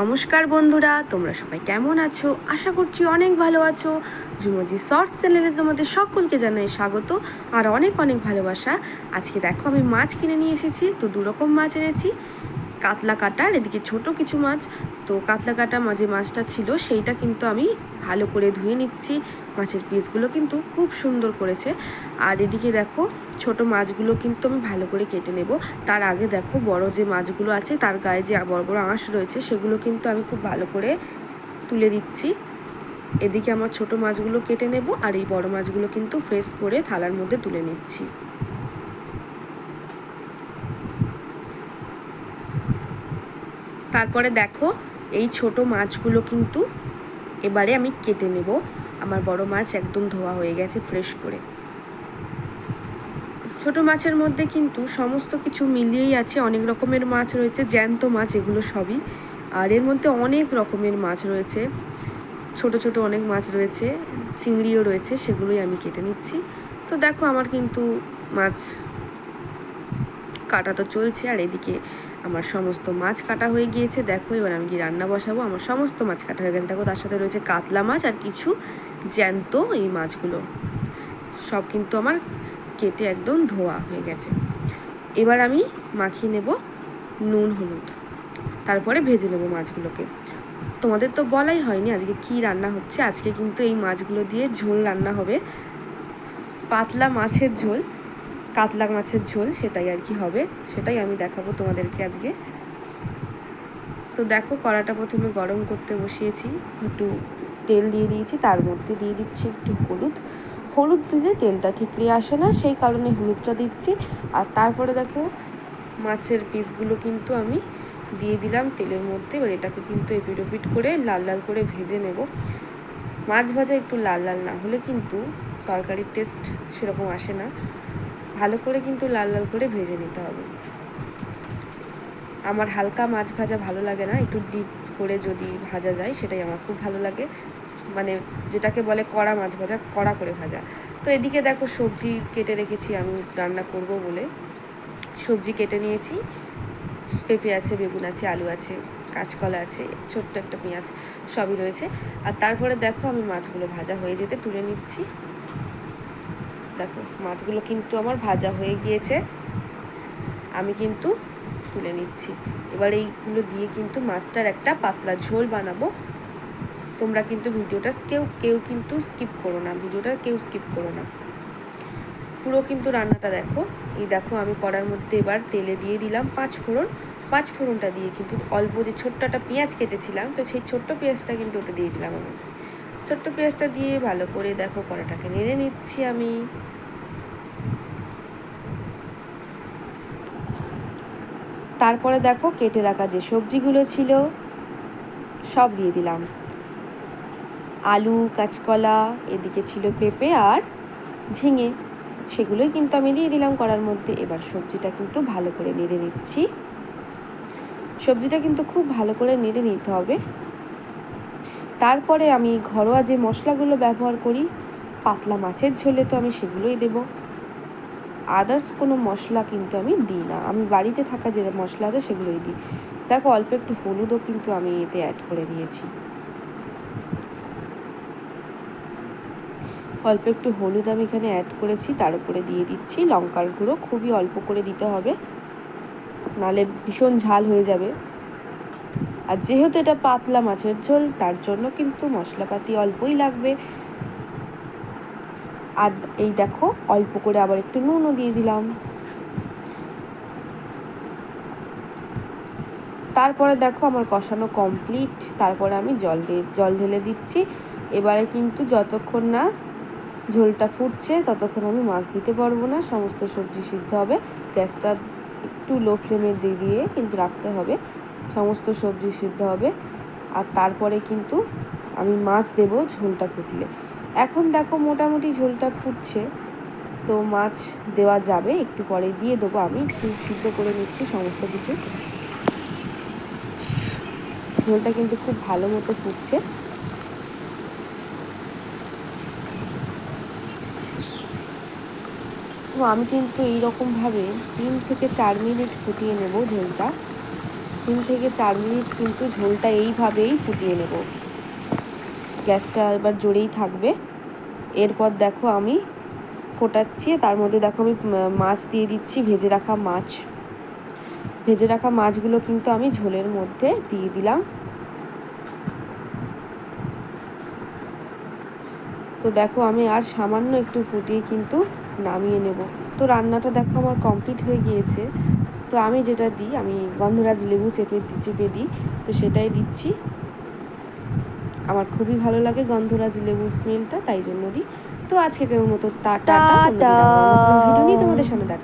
নমস্কার বন্ধুরা, তোমরা সবাই কেমন আছো? আশা করছি অনেক ভালো আছো। জুমজি শর্টস চ্যানেলে তোমাদের সকলকে জানাই স্বাগত আর অনেক অনেক ভালোবাসা। আজকে দেখো আমি মাছ কিনে নিয়ে এসেছি, তো দুরকম মাছ এনেছি। কাতলা কাটা আর এদিকে ছোট কিছু মাছ। তো কাতলা কাটা মাঝে মাছটা ছিল, সেইটা কিন্তু আমি ভালো করে ধুয়ে নিচ্ছি। মাছের পিসগুলো কিন্তু খুব সুন্দর করেছে। আর এদিকে দেখো, ছোট মাছগুলো কিন্তু আমি ভালো করে কেটে নেব। তার আগে দেখো, বড় যে মাছগুলো আছে, তার গায়ে যে বড় বড় আঁশ রয়েছে, সেগুলো কিন্তু আমি খুব ভালো করে তুলে দিচ্ছি। এদিকে আমার ছোট মাছগুলো কেটে নেব আর এই বড় মাছগুলো কিন্তু ফ্রেশ করে থালার মধ্যে তুলে নিচ্ছি। তারপরে দেখো, এই ছোট মাছগুলো কিন্তু এবারে আমি কেটে নেব। আমার বড় মাছ একদম ধোয়া হয়ে গেছে ফ্রেশ করে। ছোট মাছের মধ্যে কিন্তু সমস্ত কিছু মিলিয়েই আছে, অনেক রকমের মাছ রয়েছে, জ্যান্ত মাছ এগুলো সবই। আর এর মধ্যে অনেক রকমের মাছ রয়েছে। ছোট ছোট অনেক মাছ রয়েছে, চিংড়িও রয়েছে, সেগুলোই আমি কেটে নিচ্ছি। তো দেখো আমার কিন্তু মাছ কাটা তো চলছে, আর এদিকে আমার সমস্ত মাছ কাটা হয়ে গিয়েছে। দেখো, এবার আমি কি রান্না বসাবো। আমার সমস্ত মাছ কাটা হয়ে গেছে। দেখো, তার সাথে রয়েছে কাতলা মাছ আর কিছু জ্যান্ত এই মাছগুলো। সব কিন্তু আমার কেটে একদম ধোয়া হয়ে গেছে। এবার আমি মাখিয়ে নেব নুন, হলুদ। তারপরে ভেজে নেব মাছগুলোকে। তোমাদের তো বলাই হয়নি আজকে কি রান্না হচ্ছে। আজকে কিন্তু এই মাছগুলো দিয়ে ঝোল রান্না হবে। পাতলা মাছের ঝোল। কাতলা মাছের ঝোল, সেটাই আর কি হবে। সেটাই আমি দেখাবো তোমাদেরকে আজকে। তো দেখো, কড়াটা প্রথমে গরম করতে বসিয়েছি। একটু তেল দিয়ে দিয়েছি, তার মধ্যে দিয়ে দিচ্ছি একটু হলুদ। হলুদ দিলে তেলটা ঠিকই আসে না, সেই কারণে হলুদটা দিচ্ছি। আর তারপরে দেখো, মাছের পিসগুলো কিন্তু আমি দিয়ে দিলাম তেলের মধ্যে। এবার এটাকে কিন্তু এপিট ওপিট করে লাল লাল করে ভেজে নেব। মাছ ভাজা একটু লাল লাল না হলে কিন্তু তরকারির টেস্ট সেরকম আসে না। ভালো করে কিন্তু লাল লাল করে ভেজে নিতে হবে। আমার হালকা মাছ ভাজা ভালো লাগে না, একটু ডিপ করে যদি ভাজা যায় সেটাই আমার খুব ভালো লাগে। মানে যেটাকে বলে কড়া মাছ ভাজা, কড়া করে ভাজা। তো এদিকে দেখো সবজি কেটে রেখেছি, আমি রান্না করব বলে। সবজি কেটে নিয়েছি, পেঁপে আছে, বেগুন আছে, আলু আছে, কাঁচকলা আছে, ছোট্ট একটা পেঁয়াজ সবই রয়েছে। আর তারপরে দেখো আমি মাছগুলো ভাজা হয়ে যেতে তুলে নিচ্ছি। দেখো, মাছগুলো কিন্তু আমার ভাজা হয়ে গিয়েছে। আমি কিন্তু তুলে নিচ্ছি। এবার এইগুলো দিয়ে কিন্তু মাছটার একটা পাতলা ঝোল বানাবো। তোমরা কিন্তু ভিডিওটা কেউ কেউ কিন্তু স্কিপ করো না। ভিডিওটা কেউ স্কিপ করো না। পুরো কিন্তু রান্নাটা দেখো। এই দেখো, আমি কড়ার মধ্যে এবার তেলে দিয়ে দিলাম পাঁচ ফোড়ন। পাঁচ ফোড়নটা দিয়ে কিন্তু অল্প যে ছোট্ট একটা পেঁয়াজ কেটেছিলাম, তো সেই ছোট্ট পেঁয়াজটা কিন্তু ওতে দিয়ে দিলাম আমি। ছোট্ট পেঁয়াজটা দিয়ে ভালো করে দেখো কড়াটাকে নেড়ে নিচ্ছি আমি। তারপরে দেখো কেটে রাখা যে সবজিগুলো ছিল, সব দিয়ে দিলাম। আলু, কাঁচকলা, এদিকে ছিল পেঁপে আর ঝিঙে, সেগুলোই কিন্তু আমি দিয়ে দিলাম করার মধ্যে। এবার সবজিটা কিন্তু ভালো করে নেড়ে নিচ্ছি। সবজিটা কিন্তু খুব ভালো করে নেড়ে নিতে হবে। তারপরে আমি ঘরোয়া যে মশলাগুলো ব্যবহার করি, পাতলা মাছের ঝোলে তো আমি সেগুলোই দেব। আদার্স কোনো মশলা কিন্তু আমি দিই না। আমি বাড়িতে থাকা যে মশলা আছে সেগুলোই দিই। দেখো, অল্প একটু হলুদও কিন্তু আমি এতে অ্যাড করে দিয়েছি। অল্প একটু হলুদ আমি এখানে অ্যাড করেছি, তার উপরে দিয়ে দিচ্ছি লঙ্কার গুঁড়ো। খুবই অল্প করে দিতে হবে, নালে ভীষণ ঝাল হয়ে যাবে। আর যেহেতু এটা পাতলা মাছের ঝোল, তার জন্য কিন্তু মশলাপাতি অল্পই লাগবে। আর এই দেখো, অল্প করে আবার একটু নুনও দিয়ে দিলাম। তারপরে দেখো আমার কষানো কমপ্লিট তারপরে আমি জল দিয়ে জল ঢেলে দিচ্ছি। এবারে কিন্তু যতক্ষণ না ঝোলটা ফুটছে, ততক্ষণ আমি মাছ দিতে পারব না। সমস্ত সবজি সিদ্ধ হবে। গ্যাসটা একটু লো ফ্লেমে দিয়ে দিয়ে কিন্তু রাখতে হবে। সমস্ত সবজি সিদ্ধ হবে। আর তারপরে কিন্তু আমি মাছ দেব ঝোলটা ফুটলে। এখন দেখো মোটামুটি ঝোলটা ফুটছে। তো মাছ দেওয়া যাবে, একটু পরে দিয়ে দেবো আমি। একটু সিদ্ধ করে নিচ্ছি সমস্ত কিছু। ঝোলটা কিন্তু খুব ভালো মতো ফুটছে। তো আমি কিন্তু এইরকমভাবে তিন থেকে চার মিনিট ফুটিয়ে নেব ঝোলটা। তিন থেকে চার মিনিট কিন্তু ঝোলটা এইভাবেই ফুটিয়ে নেব। গ্যাসটা এবার জোরেই থাকবে। এরপর দেখো আমি ফোটাচ্ছি, তার মধ্যে দেখো আমি মাছ দিয়ে দিচ্ছি, ভেজে রাখা মাছ। ভেজে রাখা মাছগুলো কিন্তু আমি ঝোলের মধ্যে দিয়ে দিলাম। তো দেখো আমি আর সামান্য একটু ফুটিয়ে কিন্তু নামিয়ে নেব। তো রান্নাটা দেখো আমার কমপ্লিট হয়ে গিয়েছে। তো আমি যেটা দিই, আমি গন্ধরাজ লেবু চেপে চেপে দিই, তো সেটাই দিচ্ছি। আমার খুবই ভালো লাগে গন্ধরাজ লেবু স্মেলটা তাই জন্য দিই। তো আজকের মতো টাটা ভিডিও নিয়ে তোমাদের সামনে দেখা